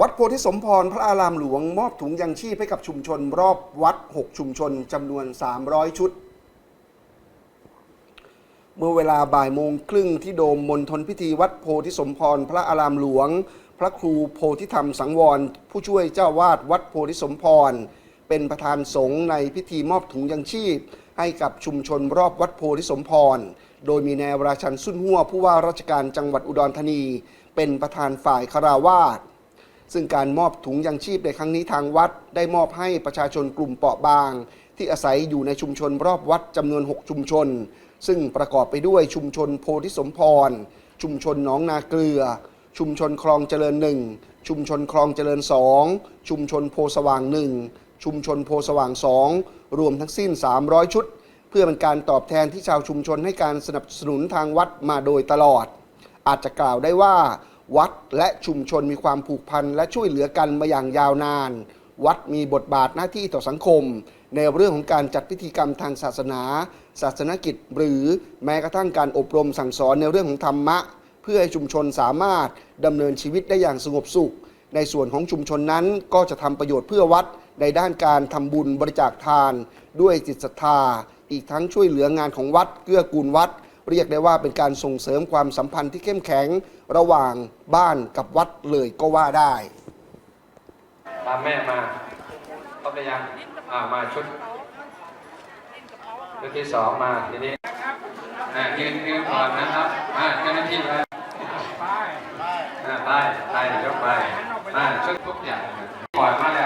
วัดโพธิสมพรพระอารามหลวงมอบถุงยังชีพให้กับชุมชน รอบวัด 6 ชุมชนจำนวน 300 ชุด เมื่อเวลาบ่ายโมงครึ่งที่โดมมณฑลพิธีวัดโพธิสมพรพระอารามหลวง พระครูโพธิธรรมสังวร ผู้ช่วยเจ้าวาดวัดโพธิสมพร เป็นประธานสงฆ์ในพิธีมอบถุงยังชีพ ให้กับชุมชนรอบวัดโพธิสมพร โดยมีนายราชันสุนหัวผู้ว่าราชการจังหวัดอุดรธานี เป็นประธานฝ่ายคาราวาส ซึ่งการมอบถุงยังชีพในครั้งนี้ทางวัด ได้มอบให้ประชาชนกลุ่มเปราะบาง ที่อาศัยอยู่ในชุมชนรอบวัดจำนวน 6 ชุมชน ซึ่งประกอบไปด้วยชุมชนโพธิสมพร ชุมชนหนองนาเกลือ ชุมชนคลองเจริญหนึ่งชุมชนคลองเจริญสองชุมชนโพสว่างหนึ่งชุมชนโพสว่างสองรวมทั้งสิ้น 300 ชุด เพื่อเป็นการตอบแทนที่ชาวชุมชนให้การสนับสนุนทางวัดมาโดยตลอด อาจจะกล่าวได้ว่า วัดและชุมชนมีความผูกพันและช่วยเหลือกันมาอย่างยาวนาน วัดมีบทบาทหน้าที่ต่อสังคม ในเรื่องของการจัดพิธีกรรมทางศาสนา ศาสนกิจ หรือแม้กระทั่งการอบรมสั่งสอนในเรื่องของธรรมะ เพื่อให้ชุมชนสามารถดำเนินชีวิตได้อย่างสงบสุข ในส่วนของชุมชนนั้นก็จะทำประโยชน์เพื่อวัดในด้านการทำบุญบริจาคทาน ด้วยจิตศรัทธา อีกทั้งช่วยเหลืองานของวัดเกื้อกูลวัด เรียกได้ว่าเป็นการส่งเสริมความสัมพันธ์ที่เข้มแข็งระหว่างบ้านกับวัดเลยก็ว่าได้ ตามแม่มาครบหรือยังอ่ามาชุดชุดที่สองมาทีนี้อ่ายืนยืนก่อนนะครับมาเจ้าหน้าที่มาอ่าไปไปยกไปมาชุดทุกอย่างก่อนมาแล้ว